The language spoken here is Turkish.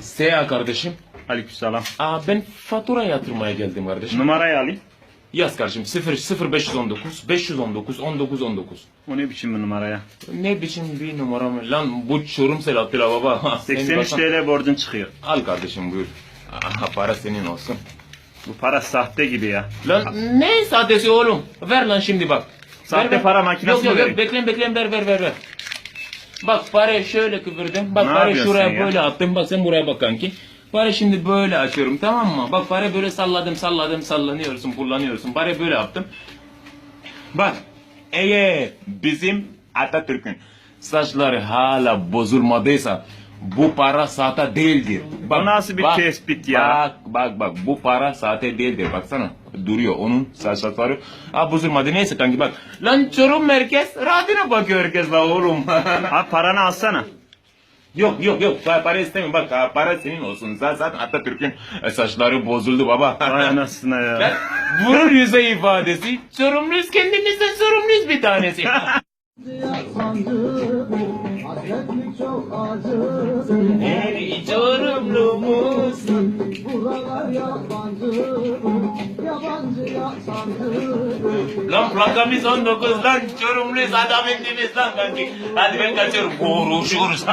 Seha kardeşim. Aleykümselam. Aa, ben fatura yatırmaya geldim kardeşim. Numarayı alayım. Yaz kardeşim 0 0519 519 19 19. O ne biçim bir numara ya? Ne biçim bir numara mı? Lan bu çorum Selahattin baba. Ha, senin 83 bakan- TL borcun çıkıyor. Al kardeşim buyur. Aha, para senin olsun. Bu para sahte gibi ya. Lan ne sahtesi oğlum? Ver lan şimdi bak. Sahte Ver, para makinesi yok, yok, yok, bekleyin bekleyin ver ver ver ver. Bak parayı şöyle kıvırdım. Bak Ne parayı yapıyorsun şuraya ya? böyle attım. Bak sen buraya bak kanki. Parayı şimdi böyle açıyorum tamam mı? Bak parayı böyle salladım salladım sallanıyorsun kullanıyorsun. Parayı böyle yaptım. Bak eğer bizim Atatürk'ün saçları hala bozulmadıysa bu para sahte değildir. Bu nasıl bir tespit ya? Bak bak bak bu para sahte değildir baksana. Duruyor onun saçları. Ha bozulmadı neyse kanki bak. Lan Çorum merkez radyona bakıyor herkes la oğlum. Abi paranı alsana. yok yok yok para, para istemiyorum bak ha, para senin olsun. Zaten zaten Atatürk'ün e, saçları bozuldu baba. Vay anasına Lan, ya. Vurur yüze ifadesi. Sorumluyuz kendimizden sorumluyuz bir tanesi. Hasretlik çok yabancı Yabancı yasancı Lan plakamız 19 lan Çorumluyuz adam indimiz lan kanki. Hadi ben kaçıyorum. Konuşuruz.